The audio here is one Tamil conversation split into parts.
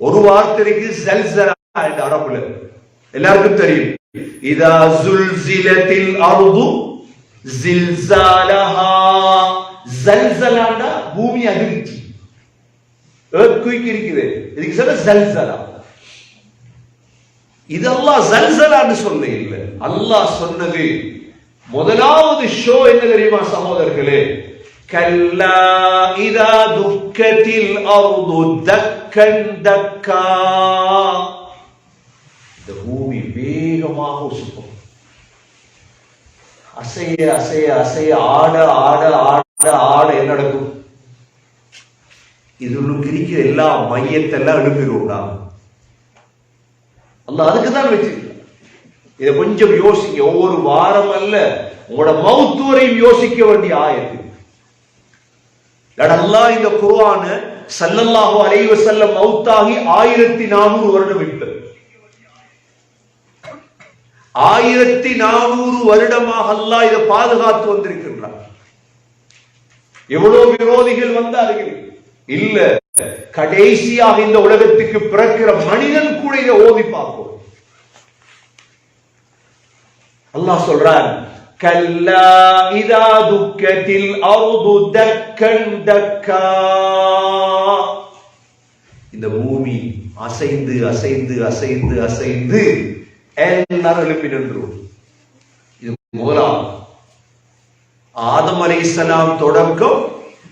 ஒரு வார்த்தைக்கு ஜல்சலா இந்த அரபுல எல்லாருக்கும் தெரியும். இதா ஜுல்சிலத்தில் அருது ஜில்சாலஹா ஜல்சலாண்டா பூமி அதிர்ச்சி. Earthquake இருக்குது இதுக்கு சொல்ல ஜல்சலா இது அல்லாஹ் ஜல்சலான்னு சொன்ன இல்லை. அல்லாஹ் சொன்னது முதலாவது ஷோ என்ன தெரியுமா சகோதரர்களே? கல்லா இதா துக்கத்தில் அருது தக்கன் தக்கா இந்த பூமி வேகமாக உசுக்கும். அசைய அசைய அசைய ஆட ஆட ஆட ஆட என்ன நடக்கும்? இதுக்கு இருக்கிற எல்லா மையத்தெல்லாம் எழுப்பிடுவோம்டா அல்ல அதுக்கு தான் வச்சிருக்க இதை கொஞ்சம் யோசிக்க ஒவ்வொரு வாரம் அல்ல உங்களோட மௌத்துவரையும் யோசிக்க வேண்டிய ஆயத்து. அல்லாஹ் இந்த குர்ஆன ஸல்லல்லாஹு அலைஹி வஸல்லம் மவுத்தாகி ஆயிரத்தி நானூறு வருடம் விட்டது ஆயிரத்தி நானூறு வருடமாக அல்லாஹ் இதை பாதுகாத்து வந்திருக்கின்றார் எவ்வளவு விரோதிகள் வந்தார்கள்? இல்ல கடைசியாக இந்த உலகத்துக்கு பிறக்கிற மனிதன் கூட இதை ஓதி பார்ப்போம். அல்லாஹ் சொல்றான் கல்ல இதா துக்கத்தில் அருது தக்கன் தக்கா இந்த பூமி அசைந்து அசைந்து அசைந்து அசைந்து எல்லாரும் எழுப்பி நின்றும் இது முதலாம் ஆதம் அலைஹிஸ்ஸலாம் தொடக்கம்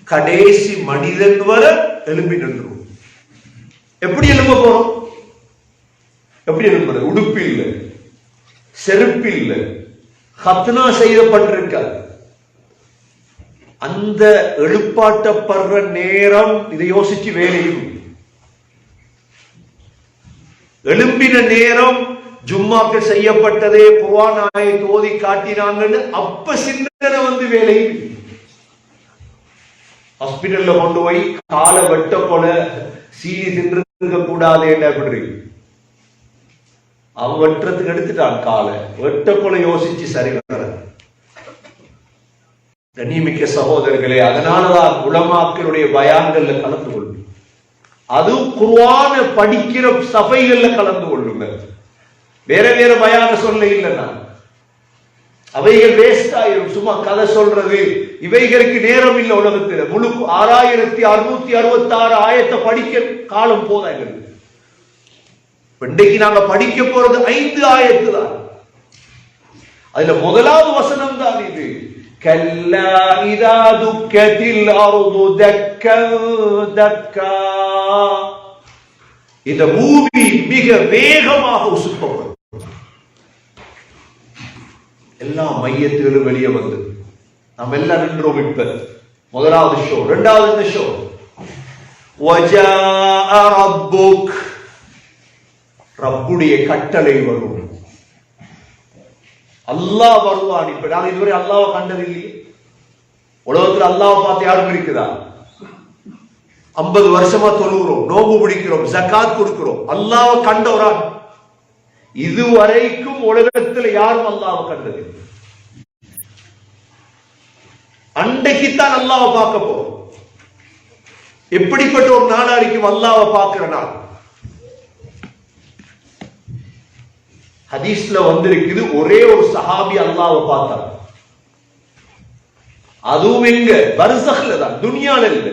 கடைசி மனிதன் வர எழுப்பி நின்றும் எப்படி எழும்ப போறோம்? எப்படி எழுப்புறது உடுப்பு இல்லை செருப்பு இல்லை ஹத்னா செய்யப்பட்டிருக்காது அந்த எழுப்பாட்டப்படுற நேரம் இதை யோசிச்சு வேலையும். எழும்பின நேரம் ஜும்மாக்கு செய்யப்பட்டதே புவானாயை தோதி ஓதி காட்டினாங்கன்னு அப்ப சிந்தனை வந்து வேலையும். ஹாஸ்பிட்டல்ல கொண்டு போய் காலை வெட்ட போல சீனி தின்றிருக்க கூடாது என்ன அப்படி அவன் வெட்டுறதுக்கு எடுத்துட்டான் காலை. வெட்ட போல யோசிச்சு சரி வர கண்ணியமிக்க சகோதரர்களே அதனாலதான் உலமாக்களுடைய பயான்கள்ல கலந்து கொள்ளும். அது குருவான படிக்கிற சபைகள்ல கலந்து கொள்ளுங்க. வேற வேற பயான சொல்ல இல்லைன்னா அவைகள் வேஸ்ட் ஆயிரும். சும்மா கதை சொல்றது. இவைகளுக்கு நேரம் இல்லை உலகத்தில். முழு ஆறாயிரத்தி அறுநூத்தி அறுபத்தி ஆறு ஆயத்தை படிக்க காலம் போதா எங்களுக்கு இன்றைக்கு நாங்க படிக்க போறது ஐந்து ஆயத்து தான் அதுல முதலாவது வசனம் தான் இது கல்லா இதா துக்கத்தில் அருது தக்க தக்கா இந்த பூமி மிக வேகமாக உசுப்பப்படும் எல்லா மையத்திலும் வெளியே வந்து நாம் எல்லாம் நின்றோம் இப்ப முதலாவது ஷோ இரண்டாவது இந்த ஷோ وَجَاءَ رَبُّكَ ரப்புடைய கட்டளை வரும். அல்லாஹ் வருவான். இப்ப நான் இதுவரை அல்லாவை கண்டதில்லையே உலகத்தில் உலகத்துல பார்த்து யாரும் இருக்குதா ஐம்பது வருஷமா தொழுகிறோம் நோம்பு பிடிக்கிறோம் ஜக்காத் கொடுக்கிறோம். அல்லாவை கண்டவரா இதுவரைக்கும் உலகத்துல யாரும் அல்லாவை கண்டது அன்றைக்குத்தான் அல்லாவை பார்க்க போறோம். எப்படிப்பட்ட ஒரு நாளா இருக்கும் அல்லாஹ்வை பார்க்கிற நாள்? ஹதீஸ்ல வந்திருக்குது ஒரே ஒரு சஹாபி அல்லாஹ்வை பார்த்தார் அதுவும் எங்க? பர்சக்ல தான் துனியால இல்ல.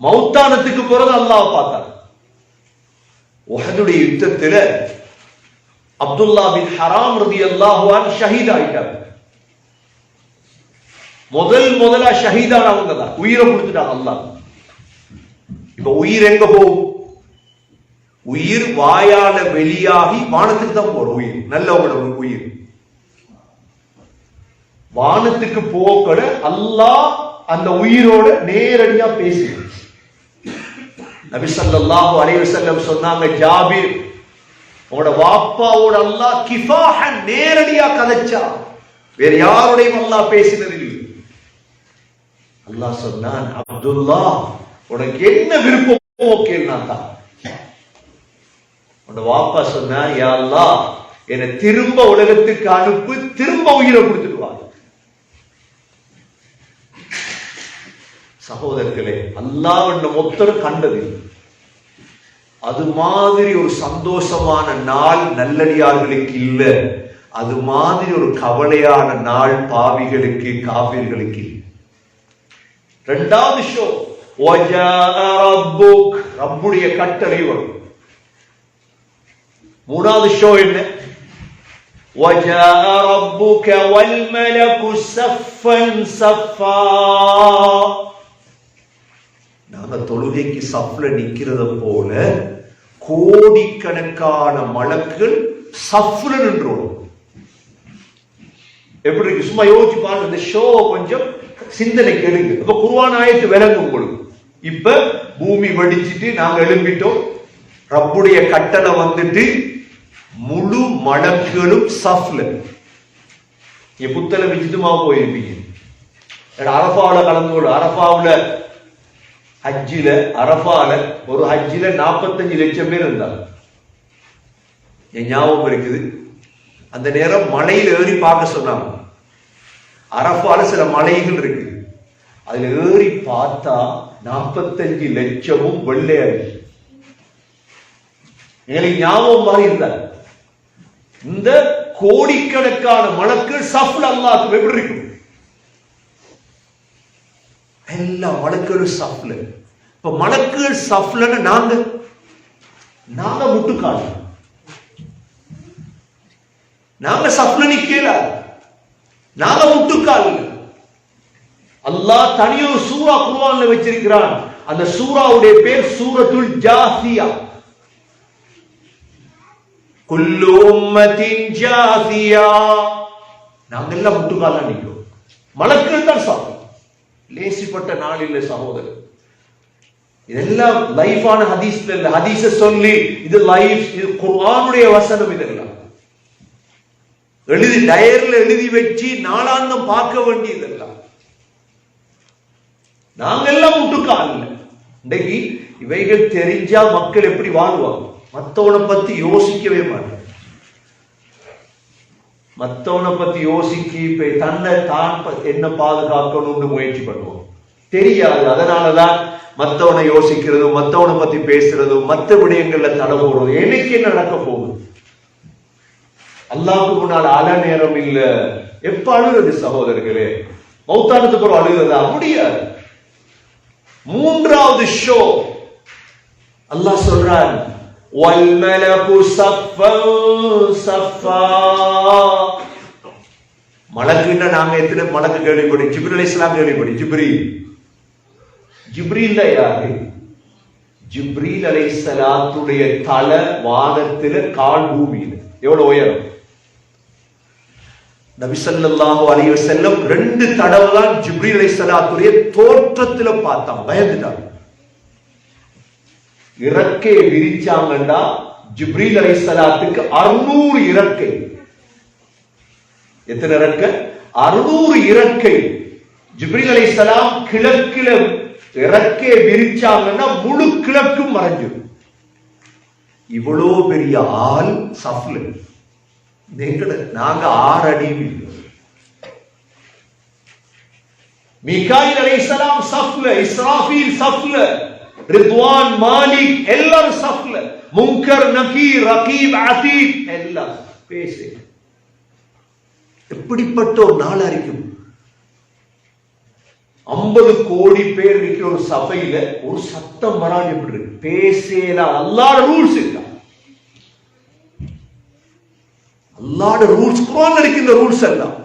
மௌத்தானத்துக்கு போறது அல்லாஹ்வை பார்த்தார் உஹதுடைய யுத்தத்துல அப்துல்லா பின் ஹராம் ரதி அல்லாஹுவான் ஷஹீத் ஆயிட்டார் முதல் முதலா ஷஹீதான அவங்க தான். உயிரை கொடுத்துட்டாங்க அல்லாஹ். இப்ப உயிர் எங்க போகும்? உயிர் வாயால வெளியாகி வானத்துக்கு தான் போற உயிர். நல்லவங்களோட உயிர். வானத்துக்கு போகல அல்லாஹ் அந்த உயிரோட நேரடியா பேசு நபி ஸல்லல்லாஹு அலைஹி சொன்னாங்க ஜாபீர் உங்களோட வாப்பாவோட அல்லாஹ் கிஃபாக நேரடியா கதைச்சா. வேற யாருடையும் அல்லாஹ் பேசினது இல்லை. அல்லாஹ் சொன்னான் அப்துல்லா உனக்கு என்ன விருப்பமோ கேள்னா தான் உன்னோட வாப்பா சொன்னா யாழ்லா என்னை திரும்ப உலகத்துக்கு அனுப்பு திரும்ப உயிரை கொடுத்துடுவாங்க சகோதரர்களே அல்லாஹ் என்ன மொத்தம் கண்டது. அது மாதிரி ஒரு சந்தோஷமான நாள் நல்லடியார்களுக்கு இல்லை. அது மாதிரி ஒரு கவலையான நாள் பாவிகளுக்கு காவிர்களுக்கு இல்லை. ரெண்டாவது ஷோ ரப்புடைய கட்டளை வரும். மூணாவது ஷோ என்ன وجاء ربك والملك صفا صفا நாங்க தொழுகைக்கு சப்ல நிக்கிறத போல கோடிக்கணக்கான மலக்குகள் சஃப்ல நின்றோம் எப்படி இருக்கு சும்மா யோசிச்சு பாருங்க இந்த ஷோ கொஞ்சம் சிந்தனைக்கு எடுங்க இப்ப குருவான் ஆயத்து விளங்கு உங்களுக்கு இப்ப பூமி வெடிச்சிட்டு நாங்க எழும்பிட்டோம் ரப்புடைய கட்டளை வந்துட்டு முழு மடக்குகளும் சஃப்ல. நீங்க புத்தல விஜிதமா போயிருப்பீங்க. அரபாவில கலந்து கொள்ள அரபாவுல ஹஜ்ஜில அரபால ஒரு ஹஜ்ஜில நாற்பத்தஞ்சு லட்சம் பேர் இருந்தாங்க. என் ஞாபகம் இருக்குது. அந்த நேரம் மலையில் ஏறி பார்க்க சொன்னாங்க. அரபால சில மலைகள் இருக்கு. அதுல ஏறி பார்த்தா நாற்பத்தஞ்சு லட்சமும் வெள்ளையாடு எங்களுக்கு ஞாபகம் மாதிரி இருந்தாங்க இந்த கோடிக்கணக்கான மலக்கள் சஃப்ல அல்லாஹ் எப்படி இருக்கும் எல்லா மலக்களும் சஃப்ல. இப்ப மலக்கள் சஃப்லன்னு நாங்க நாங்க முட்டுக்காடு நாங்க சஃப்ல நிக்கல. நாங்க முட்டுக்காடு அல்லாஹ் தனியொரு சூரா குர்ஆன்ல வச்சிருக்கிறான். அந்த சூராவுடைய பேர் சூரத்துல் ஜாசியா. குல்லு உம்மத்தின் ஜாசியா நாங்க எல்லாம் முட்டுக்கால நிக்கிறோம். மலக்குகள் தான் சாப்பிடும். லேசிப்பட்ட நாளில் சகோதரர். இதெல்லாம் லைஃபான ஹதீஸ்ல இல்ல. ஹதீஸ சொல்லி இது லைஃப் இது குர்ஆனுடைய வசனம் இதெல்லாம். எழுதி டயர்ல எழுதி வச்சு நாளாந்தம் பார்க்க வேண்டியதெல்லாம். நாங்கெல்லாம் முட்டுக்கால் இன்னைக்கு இவைகள் தெரிஞ்சா மக்கள் எப்படி வாழ்வாங்க? மற்றவனை பத்தி யோசிக்கவே மாட்டேன். மற்றவனை பத்தி யோசிக்க இப்போ தன்னை தான் என்ன பாதுகாக்கணும்னு முயற்சி பண்ணுவோம். தெரியாது. அதனாலதான் மற்றவனை யோசிக்கிறதும் மற்றவனை பத்தி பேசுறதும் மற்ற விடயங்கள்ல தடை போடுறதும் என்னைக்கு நடக்க போகுது? அல்லாவுக்கு முன்னால் அழ நேரம் இல்லை. எப்ப அழுகுறது சகோதரர்களே? மௌத்தானத்துக்கு ஒரு அழுகிறதா? முடியாது. மூன்றாவது ஷோ அல்லாஹ் சொல்றான் மலக்குன்னா நாங்க எத்தனை மலக்கு கேள்விப்படி ஜிப்ரீல் அலைஹிஸ்ஸலாம் கேள்விப்படி ஜிப்ரீல். ஜிப்ரீல் தான் யாரு? ஜிப்ரீல் அலைஹிஸ்ஸலாத்துடைய தலை வானத்துல கால் பூமியில. எவ்வளவு உயரம்? நபி ஸல்லல்லாஹு செல்லம் ரெண்டு தடவை தான் ஜிப்ரீல் அலைஹிஸ்ஸலாத்துடைய தோற்றத்துல பார்த்தாங்க பயந்துட்டாங்க இறக்கை விரிச்சாங்கன்னா ஜிப்ரீல் அலைஹிஸ்ஸலாத்துக்கு அறுநூறு இறக்கை. எத்தனை இறக்கை? அறுநூறு இறக்கை. ஜிப்ரீல் அலைஹிஸ்ஸலாம் கிழக்கில இறக்கை விரிச்சாங்கன்னா முழு கிழக்கும் மறைஞ்சிடும் இவ்வளோ பெரிய ஆள் சஃப்ல. எங்களை நாங்க ஆறு அடியும் மிகாயில் அலைசலாம் சஃப்ல இஸ்ராஃபீல் சஃப்ல. ரித்வான் மாலிக் எல்லாரும் சஃப்ல முன்கர் நகீர் ரகீப் அதீப் எல்லாம் பேசு எப்படிப்பட்ட ஒரு நாள் அறிக்கும் ஐம்பது கோடி பேர் இருக்கிற ஒரு சபையில ஒரு சத்தம் வராது எப்படி இருக்கு பேசலாம் அல்லாட ரூல்ஸ் இருக்கா அல்லாட ரூல்ஸ் குரான்ல இருக்கு இந்த ரூல்ஸ் எல்லாம்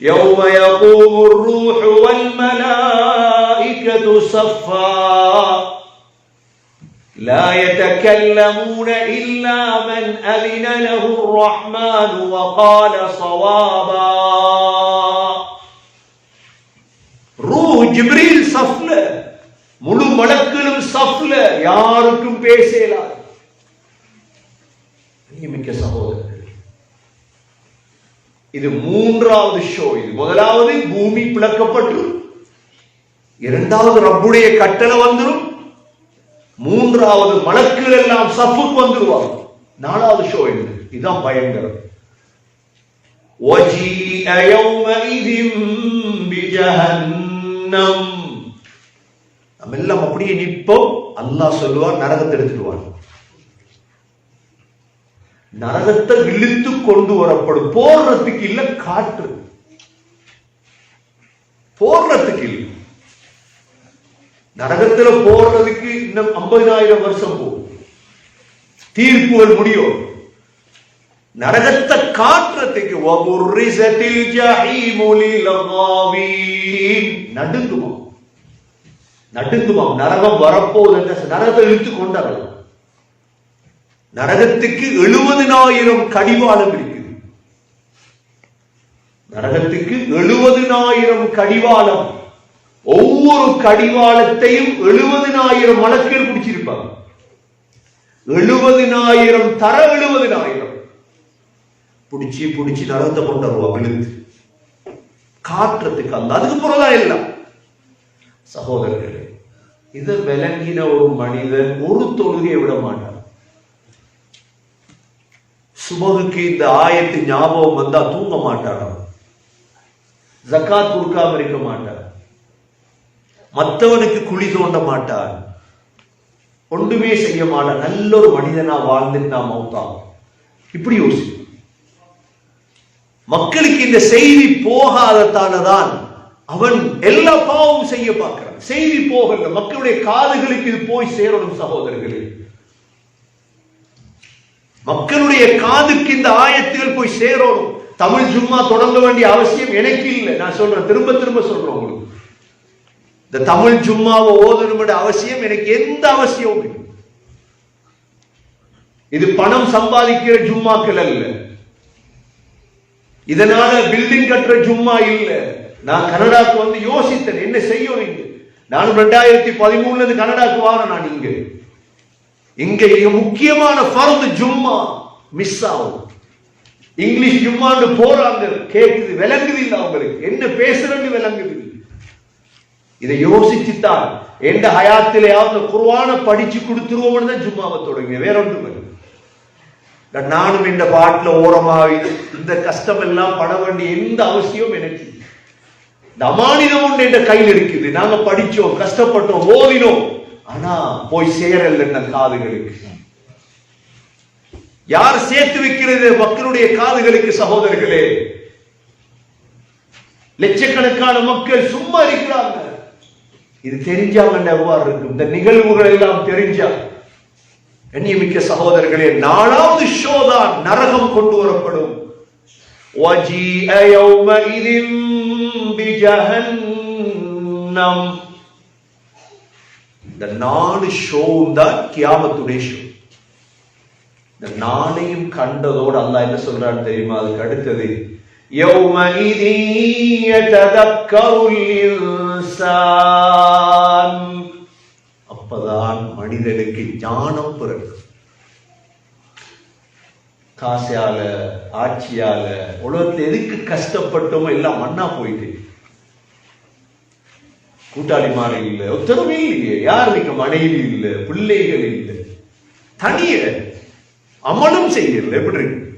يوم يقوم الروح والملائكة صفا لا يتكلمون إلا من أذن له الرحمن وقال صوابا ரூ ஜிப்ரீல் சஃப்ல முழு மலக்களும் சஃப்ல யாருக்கும் பேசலாது மிக்க சகோதரர்கள் இது மூன்றாவது ஷோ இது முதலாவது பூமி பிளக்கப்பட்டு இரண்டாவது ரப்புடைய கட்டளை வந்துடும் மூன்றாவது மலக்குகள் எல்லாம் சஃபுக்கு வந்துருவாங்க நாலாவது ஷோ என்ன இதுதான் பயங்கரம் وَجِيءَ يَوْمَئِذٍ بِجَهَنَّمْ நம்ம எல்லாம் அப்படியே நிற்போம் அல்லாஹ் சொல்லுவான் நரகத்தை எடுத்துடுவான் நரகத்தை இழுத்து கொண்டு வரப்படும் போடுறதுக்கு இல்ல காற்று போடுறதுக்கு இல்லை நரகத்துல போடுறதுக்கு இன்னும் ஐம்பதினாயிரம் வருஷம் போகும். தீர்ப்புகள் முடியும். நரகத்தை காட்டுறதுக்கு வபுர்ரிசத்தில் ஜஹீமு நடுங்குமா? நடுங்குமாம் நரகம் வரப்போகுது நரகத்தை இழுத்து கொண்டார்கள் நரகத்துக்கு எழுபதினாயிரம் கடிவாளம் இருக்குது. நரகத்துக்கு எழுபதினாயிரம் கடிவாளம். ஒவ்வொரு கடிவாளத்தையும் எழுபதினாயிரம் மலக்கள் பிடிச்சிருப்பாங்க. எழுபதினாயிரம் தர எழுபதினாயிரம். பிடிச்சி பிடிச்சி நரகத்தை கொண்டு வருவா விழுந்து. காட்டுறதுக்கு அந்த அதுக்கு பிறகுதான் எல்லாம். சகோதரர்களே இதை விளங்கின ஒரு மனிதன் ஒரு தொழுகையை விட மாட்டான். சுபகுக்கு இந்த ஆயத்து ஞாபகம் வந்தா தூங்க மாட்டான். ஜக்காத் கொடுக்காம இருக்க மாட்டான். மற்றவனுக்கு குழி தோண்ட மாட்டான். ஒன்றுமே செய்ய மாட்டான். நல்ல ஒரு மனிதனா வாழ்ந்துட்டு நான் மௌத்தான் இப்படி யோசி மக்களுக்கு இந்த செய்தி போகாததானதான் அவன் எல்லா பாவமும் செய்ய பார்க்கிறான். செய்தி போகல. மக்களுடைய காதுகளுக்கு இது போய் சேரணும் சகோதரர்களே. மக்களுடைய காதுக்கு இந்த ஆயத்துகள் போய் சேரணும். தமிழ் சும்மா தொடங்க வேண்டிய அவசியம் எனக்கு இல்லை. நான் சொல்றேன். திரும்ப திரும்ப சொல்றேன் உங்களுக்கு. இந்த தமிழ் சும்மாவை ஓதணும் அவசியம் எனக்கு எந்த அவசியமும் இல்லை. இது பணம் சம்பாதிக்கிற ஜும்மாக்கள் அல்ல. இதனால பில்டிங் கட்டுற ஜும்மா இல்ல. நான் கனடாக்கு வந்து யோசித்தேன் என்ன செய்யும் இங்கு? நானும் ரெண்டாயிரத்தி பதிமூணுல இருந்து கனடாக்கு வாரேன் நான் இங்க. இங்க முக்கியமான ஃபர்து ஜும்மா மிஸ் ஆகும். இங்கிலீஷ் ஜும்மான்னு போறாங்க கேட்குது விளங்குது இல்லை அவங்களுக்கு. என்ன பேசுறேன்னு விளங்குது இதை யோசிச்சுத்தான் எந்த ஹயாத்திலேயாவது குருவான படிச்சு கொடுத்துருவோம்னு தான் ஜும்மாவை தொடங்கிய வேற ஒன்றும் நானும் இந்த பாட்டுல ஓரமாக இந்த கஷ்டம் எல்லாம் பட வேண்டிய எந்த அவசியம் எனக்கு இந்த அமானிதம் ஒன்று என்ற கையில் இருக்குது. நாங்க படிச்சோம் கஷ்டப்பட்டோம் ஓதினோம். ஆனா போய் சேரல் என்ன காதுகளுக்கு? யார் சேர்த்து வைக்கிறது மக்களுடைய காதுகளுக்கு சகோதரர்களே? லட்சக்கணக்கான மக்கள் சும்மா இருக்கிறாங்க. இது தெரிஞ்சாங்கன்னா எவ்வாறு இருக்கும்? இந்த நிகழ்வுகள் எல்லாம் தெரிஞ்சா கண்ணியமிக்க சகோதரர்களே நாலாவது ஷோ தான் நரகம் கொண்டு வரப்படும். இந்த நாலு ஷோவும் தான் கியாமத்துடைய ஷோ. இந்த நாளையும் கண்டதோடு அல்லாஹ் என்ன சொல்றான் தெரியுமா? அதுக்கு அடுத்தது அறிவித்தான் அப்பதான் மனிதனுக்கு ஞானம் பிறக்கும். காசால ஆட்சியால உலகத்துல எதுக்கு கஷ்டப்பட்டோமோ எல்லாம் மண்ணா போயிட்டு. கூட்டாளி மாலை இல்லை ஒத்தருமே இல்லையே. யாருக்கு மனைவி இல்லை பிள்ளைகள் இல்லை. தனிய அமலும் செய்யல எப்படி இருக்கு?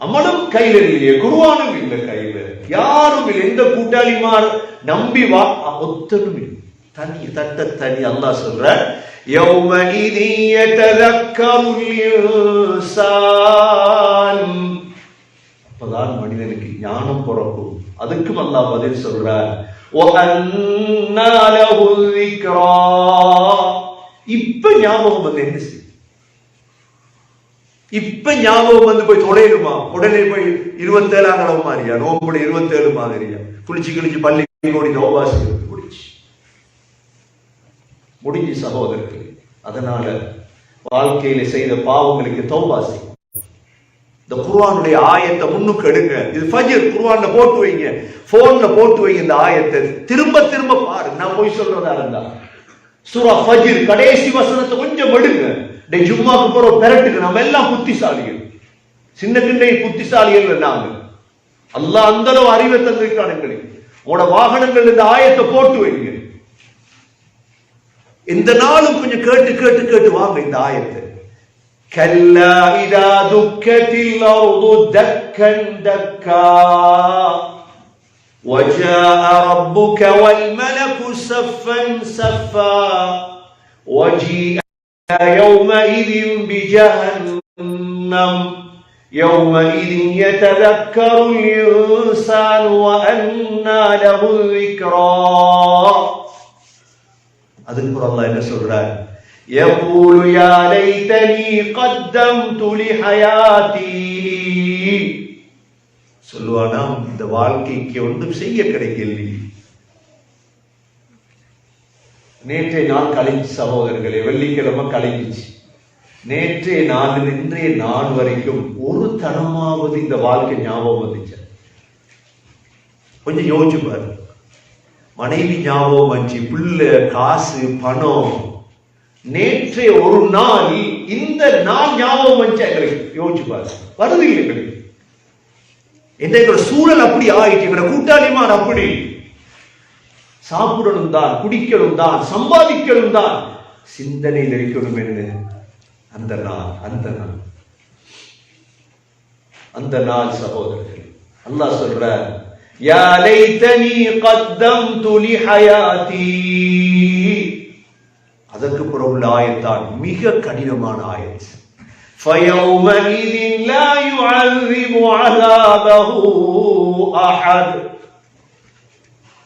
அமலும் கையில இல்லையே குருவானும் இல்ல கையில யாரும் இல்லை எந்த கூட்டாளிமார் நம்பி வா ஒத்தனும் இல்லை தனி தட்ட தனி அல்லாஹ் சொல்ற يومئذ يتذكر الإنسان அப்பதான் மனிதனுக்கு ஞானம் பிறக்கும் அதுக்கும் அல்லாஹ் பதில் சொல்றார் وَأَنَّى لَهُ الذِّكْرَى இப்ப ஞாபகம் வந்து என்ன செய்யும் இப்ப ஞாபகம் வந்து போய் தொலையிடுமா உடனே போய் இருபத்தேழாம் அளவு மாதிரியா நோம்புல இருபத்தேழு மாதிரியா? குளிச்சு கிழிச்சு பள்ளி கோடி நோவாசி முடிச்சு முடிஞ்சு சகோதரர்கள் அதனால வாழ்க்கையில செய்த பாவங்களுக்கு தௌபாசி இந்த குருவானுடைய ஆயத்தை முன்னுக்கு எடுங்க. இது ஃபஜ்ர் குர்ஆன்ல போட்டு வைங்க. போன்ல போட்டு வைங்க இந்த ஆயத்தை. திரும்ப திரும்ப பாரு. நான் போய் சொல்றதா இருந்தா. சூரா ஃபஜ்ர் கடைசி வசனத்தை கொஞ்சம் எடுங்க. டேய் ஜும்மாக்கு போற பெரட்டுக்கு நம்ம எல்லாம் புத்திசாலிகள் சின்ன கிண்டை புத்திசாலிகள் நாங்க அல்லாஹ் அந்த அளவு அறிவை தந்திருக்கான் எங்களுக்கு உங்களோட வாகனங்கள் இந்த ஆயத்தை போட்டு வைங்க இந்த நாளும் கொஞ்சம் கேட்டு கேட்டு கேட்டு வாங்க இந்த ஆயத்தை كلا إذا دكت الأرض دكا دكا وجاء ربك والملك صفا صفا وجيء يومئذ بجهنم يومئذ يتذكر الإنسان وأنى له الذكرى அதுக்கு அப்புறம் அல்லாஹ் என்ன சொல்றார் يقول يا ليتني قدمت لحياتي சொல்லுவானாம் இந்த வாழ்க்கைக்கு ஒன்றும் செய்ய கிடைக்கவில்லை நேற்றைய நாள் கழிஞ்சு சகோதரர்களே வெள்ளிக்கிழமை கழிஞ்சிச்சு. நேற்றைய நாளில் இன்றைய நாள் வரைக்கும் ஒரு தனமாவது இந்த வாழ்க்கை ஞாபகம் வந்துச்சு. கொஞ்சம் யோசிச்சு பாரு மனைவி ஞாபகம் வந்துச்சு பிள்ளை காசு பணம். நேற்றைய ஒரு நாள் இந்த நாள் ஞாபகம் வந்துச்சு எங்களுக்கு? யோசிச்சு பாரு வருது இல்லை எங்களுக்கு எங்களோட சூழல் அப்படி ஆயிட்டு எங்களோட கூட்டாளிமான் அப்படி. சாப்பிடணும் தான் குடிக்கணும் தான் சம்பாதிக்கணும் தான் சிந்தனையில் இருக்கணும் என்று அந்த நாள் அந்த நாள் அந்த நாள் சகோதரர்கள் அல்லாஹ் சொல்றார் யா லைத்தனி கத்தம்து லிஹயாதி அதற்கு பிறகு உள்ள ஆயத்தான் மிக கடினமான ஆயத் فيومئذ لا يعذب عذابه أحد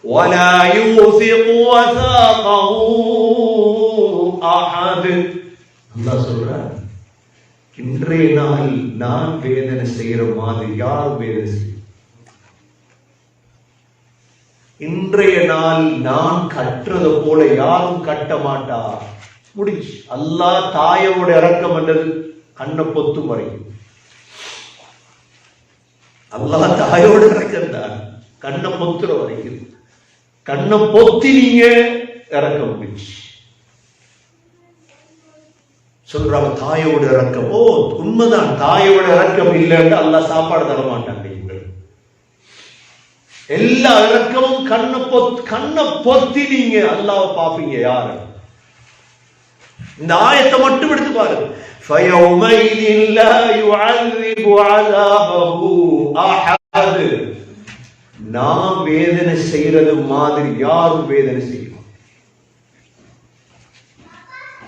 ولا يوثق وثاقه أحد அல்லாஹ் சொல்றார் இன்றைய நாள் நான் வேதனை செய்யற மாதிரி யார் வேதனை செய்ய இன்றைய நாள் நான் கட்டுறது போல யாரும் கட்ட மாட்டா முடிச்சு அல்லாஹ் தாயோட இறக்கம் என்றது கண்ணை பொத்தும் வரைக்கும் அல்லாஹ் தாயோட இறக்கம் தான் கண்ணை பொத்துற வரைக்கும் கண்ணை பொத்தி நீங்க இறக்க முடிச்சு சொல்றாங்க தாயோட இறக்கம் ஓ உண்மைதான் தாயோட இறக்கம் இல்லைன்னு அல்லாஹ் சாப்பாடு தர மாட்டாங்க இவங்களுக்கு எல்லா இறக்கமும் கண்ணை பொத் கண்ணை பொத்தி நீங்க அல்லாஹ் பாப்பீங்க யாரு இந்த ஆயத்தை மட்டும் எடுத்து பாருங்க فَيَوْمَئِذٍ لَا يُعَذِّبُ عَذَابَهُ أَحَدٌ நாம் வேதனை செய்யறது மாதிரி யாரும் வேதனை செய்யணும்.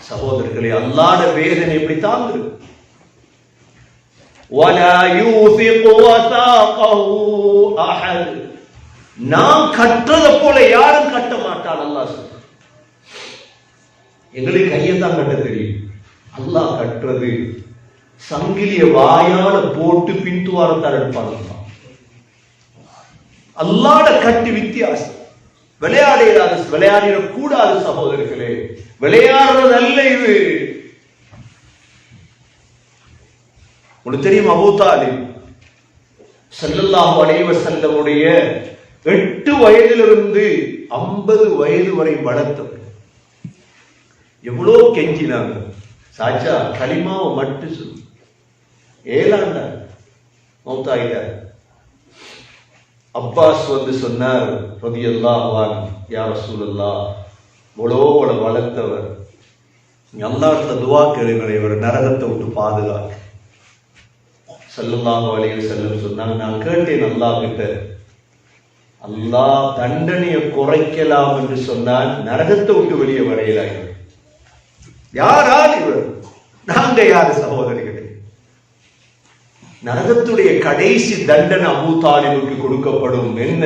சகோதரர்களே அல்லாட வேதனை எப்படி தாங்கு நாம் கட்டுறத போல யாரும் கட்ட மாட்டான் அல்லாஹ் சொல்ற எங்களுக்கு தான் கட்ட தெரியும். அல்லாஹ் கட்டுறது சங்கிலிய வாயால போட்டு பின்துவாரத்தார் எடுப்பாங்க. அல்லாட கட்டு வித்தியாசம். விளையாடிடாது விளையாடிட கூடாது சகோதரர்களே விளையாடுறது அல்ல இது. உங்களுக்கு தெரியும் அபூதாலி ஸல்லல்லாஹு அலைஹி செல்லமுடைய எட்டு வயதிலிருந்து ஐம்பது வயது வரை வளர்த்தவர். எவ்வளோ கெஞ்சினாங்க. சாச்சா களிமாவை மட்டும் சொல்லு. ஏலாண்டா மௌத்தாயிட்டார். அப்பாஸ் வந்து சொன்னார் ரதியல்லாஹ் வான் யார் சூழல்லா இவ்வளோவோட வளர்த்தவர். அல்லாஹ்ல துவா கேளுங்களை இவர் நரகத்தை விட்டு பாதுகாக்க. ஸல்லல்லாஹு வழியில் செல்லும் சொன்னாங்க நான் கேட்டேன் அல்லா கிட்ட அல்லாஹ் தண்டனையை குறைக்கலாம் என்று சொன்னால் நரகத்தை விட்டு வெளியே வரையலாங்க யாரால் இவர்? நாங்க யாரு சகோதரி? நரகத்துடைய கடைசி தண்டனை அபு தாலிபுக்கு கொடுக்கப்படும் என்ன?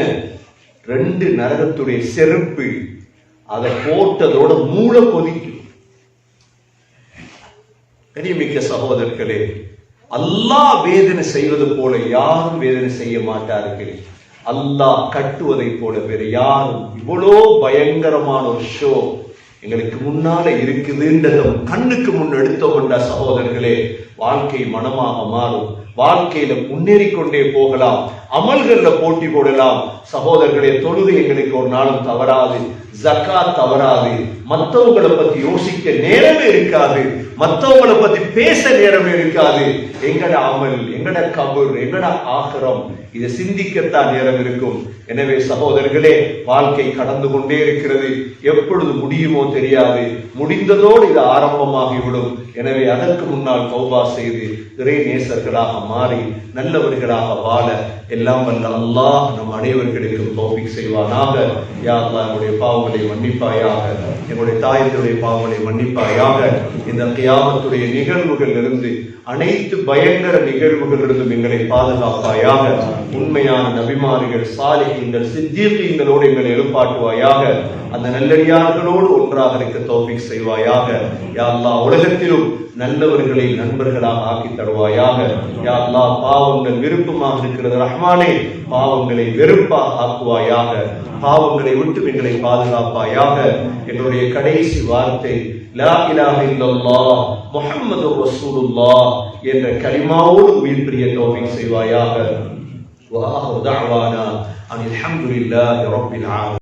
ரெண்டு நரகத்துடைய செருப்பு அதை போட்டதோட மூளை கொதிக்கும். கனிமிக்க சகோதரர்களே அல்லாஹ் வேதனை செய்வது போல யாரும் வேதனை செய்ய மாட்டார்கள். அல்லாஹ் கட்டுவதை போல வேற யாரும். இவ்வளோ பயங்கரமான ஒரு ஷோ எங்களுக்கு முன்னால இருக்குதுன்றத கண்ணுக்கு முன் எடுத்தோம்டா சகோதரர்களே வாழ்க்கை மனமாக மாறும். வாழ்க்கையில முன்னேறி கொண்டே போகலாம் அமல்கள்ல போட்டி போடலாம். சகோதரர்களே தொழுகை எங்களுக்கு ஒரு நாளும் தவறாது. ஜக்கா தவறாது. மத்தவங்களை பத்தி யோசிக்க நேரமே இருக்காது. மத்தவங்களை பத்தி பேச நேரமே இருக்காது. எங்கட அமல் எங்கட கபர் எங்கட ஆகரம் இதை சிந்திக்கத்தான் நேரம் இருக்கும். எனவே சகோதரர்களே வாழ்க்கை கடந்து கொண்டே இருக்கிறது. எப்பொழுது முடியுமோ தெரியாது. முடிந்ததோடு இது ஆரம்பமாகிவிடும். எனவே அதற்கு முன்னால் கௌபா செய்து இறை நேசர்களாக மாறி நல்லவர்களாக வாழ எல்லாம் வல்ல அல்லாஹ் நம் அனைவர்களுக்கும் கௌபிக் செய்வானாக. யார் அல்லாஹ் பாவம் பாவங்களை மன்னிப்பாயாக. எங்களுடைய தாயத்துடைய பாவங்களை மன்னிப்பாயாக. இந்த கியாமத்துடைய நிகழ்வுகள் இருந்து அனைத்து பயங்கர நிகழ்வுகளிலிருந்தும் எங்களை பாதுகாப்பாயாக. உண்மையான நபிமாரிகள் சாலிகங்கள் சித்தியங்களோடு எங்களை எழுப்பாட்டுவாயாக அந்த நல்லடியார்களோடு ஒன்றாக இருக்க தௌபிக் செய்வாயாக. யாழ்லா உலகத்திலும் நல்லவர்களை நண்பர்களாக ஆக்கி தருவாயாக. யாழ்லா பாவங்கள் விருப்பமாக இருக்கிறது. ரஹ்மானே பாவங்களை வெறுப்பாக ஆக்குவாயாக. பாவங்களை விட்டு எங்களை பாதுகாப்பாயாக என்னுடைய கடைசி வார்த்தை லா இலாஹ இல்லல்லா முஹம்மது ரசூலுல்லா என்ற கலிமாவோடு உயிர்ப்பிரிய டோபிக் செய்வாயாக வாஹு தஅவானா அனில் ஹம்துலில்லாஹி ரப்பில் ஆலமீன்